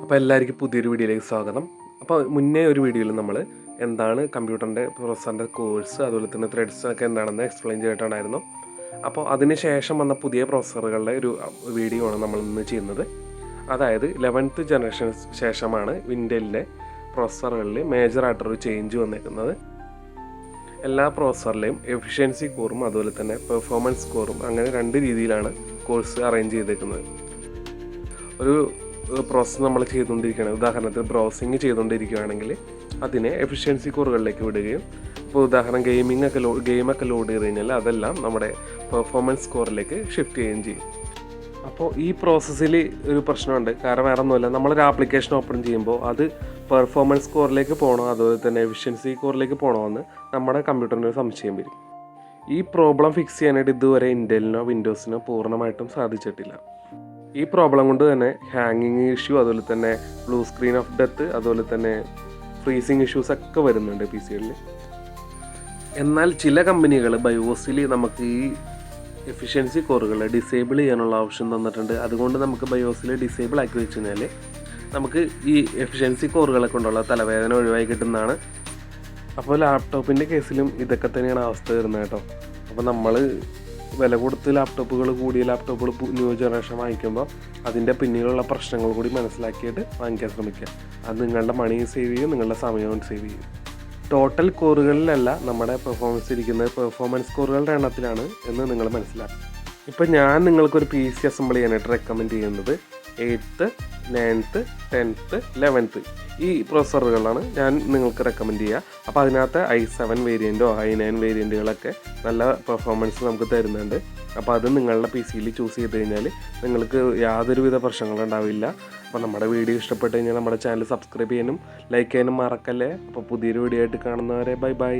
അപ്പോൾ എല്ലാവർക്കും പുതിയൊരു വീഡിയോയിലേക്ക് സ്വാഗതം. അപ്പോൾ മുന്നേ ഒരു വീഡിയോയിൽ നമ്മൾ എന്താണ് കമ്പ്യൂട്ടറിന്റെ പ്രൊസറിന്റെ കോഴ്സ് അതുപോലെ തന്നെ ത്രെഡ്സ് ഒക്കെ എന്താണെന്ന് എക്സ്പ്ലെയിൻ ചെയ്തിട്ടുണ്ടായിരുന്നു. അപ്പോൾ അതിന് ശേഷം വന്ന പുതിയ പ്രൊസറുകളുടെ ഒരു വീഡിയോ ആണ് നമ്മൾ ഇന്ന് ചെയ്യുന്നത്. അതായത് ലെവൻത്ത് ജനറേഷന് ശേഷമാണ് വിൻഡലിന്റെ പ്രൊസറുകളിൽ മേജറായിട്ടൊരു ചേഞ്ച് വന്നിരിക്കുന്നത് എല്ലാ പ്രോസറിലെയും എഫിഷ്യൻസി സ്കോറും അതുപോലെ തന്നെ പെർഫോമൻസ് സ്കോറും അങ്ങനെ രണ്ട് രീതിയിലാണ് കോഴ്സ് അറേഞ്ച് ചെയ്തേക്കുന്നത്. ഒരു പ്രോസസ്സ് നമ്മൾ ചെയ്തുകൊണ്ടിരിക്കുകയാണ്. ഉദാഹരണത്തിന് ബ്രൗസിങ് ചെയ്തുകൊണ്ടിരിക്കുകയാണെങ്കിൽ അതിനെ എഫിഷ്യൻസി കോറുകളിലേക്ക് വിടുകയും ഇപ്പോൾ ഉദാഹരണം ഗെയിമിംഗ് ഒക്കെ ലോ ഗെയിമൊക്കെ ലോഡ് ചെയ്ത് കഴിഞ്ഞാൽ അതെല്ലാം നമ്മുടെ പെർഫോമൻസ് സ്കോറിലേക്ക് ഷിഫ്റ്റ് ചെയ്യുകയും ചെയ്യും. അപ്പോൾ ഈ പ്രോസസ്സിൽ ഒരു പ്രശ്നമുണ്ട്. കാരണം വേറെ ഒന്നുമില്ല നമ്മളൊരു ആപ്ലിക്കേഷൻ ഓപ്പൺ ചെയ്യുമ്പോൾ അത് പെർഫോമൻസ് സ്കോറിലേക്ക് പോകണോ അതുപോലെ തന്നെ എഫിഷ്യൻസി സ്കോറിലേക്ക് പോകണോ എന്ന് നമ്മുടെ കമ്പ്യൂട്ടറിന് ഒരു സംശയം വരും. ഈ പ്രോബ്ലം ഫിക്സ് ചെയ്യാനായിട്ട് ഇതുവരെ ഇന്റലിനോ വിൻഡോസിനോ പൂർണമായിട്ടും സാധിച്ചിട്ടില്ല. ഈ പ്രോബ്ലം കൊണ്ട് തന്നെ ഹാങ്ങിങ് ഇഷ്യൂ അതുപോലെ തന്നെ ബ്ലൂ സ്ക്രീൻ ഓഫ് ഡെത്ത് അതുപോലെ തന്നെ ഫ്രീസിങ് ഇഷ്യൂസ് ഒക്കെ വരുന്നുണ്ട് പി സികളിൽ എന്നാൽ ചില കമ്പനികൾ ബയോസിൽ നമുക്ക് ഈ എഫിഷ്യൻസി കോറുകൾ ഡിസേബിൾ ചെയ്യാനുള്ള ഓപ്ഷൻ തന്നിട്ടുണ്ട്. അതുകൊണ്ട് നമുക്ക് ബയോസിൽ ഡിസേബിൾ ആക്കി വെച്ച് കഴിഞ്ഞാൽ നമുക്ക് ഈ എഫിഷ്യൻസി കോറുകളെ കൊണ്ടുള്ള തലവേദന ഒഴിവായി കിട്ടുന്നതാണ്. അപ്പോൾ ലാപ്ടോപ്പിന്റെ കേസിലും ഇതൊക്കെ തന്നെയാണ് അവസ്ഥ വരുന്നത് കേട്ടോ. അപ്പോൾ നമ്മൾ വില കൊടുത്ത് ലാപ്ടോപ്പുകൾ കൂടിയ ലാപ്ടോപ്പുകൾ ന്യൂ ജനറേഷൻ വാങ്ങിക്കുമ്പോൾ അതിന്റെ പിന്നിലുള്ള പ്രശ്നങ്ങൾ കൂടി മനസ്സിലാക്കിയിട്ട് വാങ്ങിക്കാൻ ശ്രമിക്കുക. അത് നിങ്ങളുടെ മണി സേവ് ചെയ്യും നിങ്ങളുടെ സമയവും സേവ് ചെയ്യും. ടോട്ടൽ കോറുകളിലല്ല നമ്മുടെ പെർഫോമൻസ് ഇരിക്കുന്നത്. പെർഫോമൻസ് കോറുകളുടെ എണ്ണത്തിലാണ് എന്ന് നിങ്ങൾ മനസ്സിലാക്കും ഇപ്പം ഞാൻ നിങ്ങൾക്കൊരു പി സി അസംബിൾ ചെയ്യാനായിട്ട് റെക്കമെൻഡ് ചെയ്യുന്നത് എയ്ത്ത് നയൻത്ത് ടെൻത്ത് ലെവൻത്ത് ഈ പ്രൊസറുകളാണ് ഞാൻ നിങ്ങൾക്ക് റെക്കമെൻഡ് ചെയ്യുക അപ്പോൾ അതിനകത്ത് ഐ സെവൻ വേരിയന്റോ ഐ നയൻ വേരിയന്റുകളൊക്കെ നല്ല പെർഫോമൻസ് നമുക്ക് തരുന്നുണ്ട്. അപ്പോൾ അത് നിങ്ങളുടെ പി സിയിൽ ചൂസ് ചെയ്ത് കഴിഞ്ഞാൽ നിങ്ങൾക്ക് യാതൊരുവിധ പ്രശ്നങ്ങളും ഉണ്ടാവില്ല. അപ്പോൾ നമ്മുടെ വീഡിയോ ഇഷ്ടപ്പെട്ട് കഴിഞ്ഞാൽ നമ്മുടെ ചാനൽ സബ്സ്ക്രൈബ് ചെയ്യാനും ലൈക്ക് ചെയ്യാനും മറക്കല്ലേ. അപ്പോൾ പുതിയൊരു വീഡിയോ ആയിട്ട് കാണുന്നവരെ ബൈ ബൈ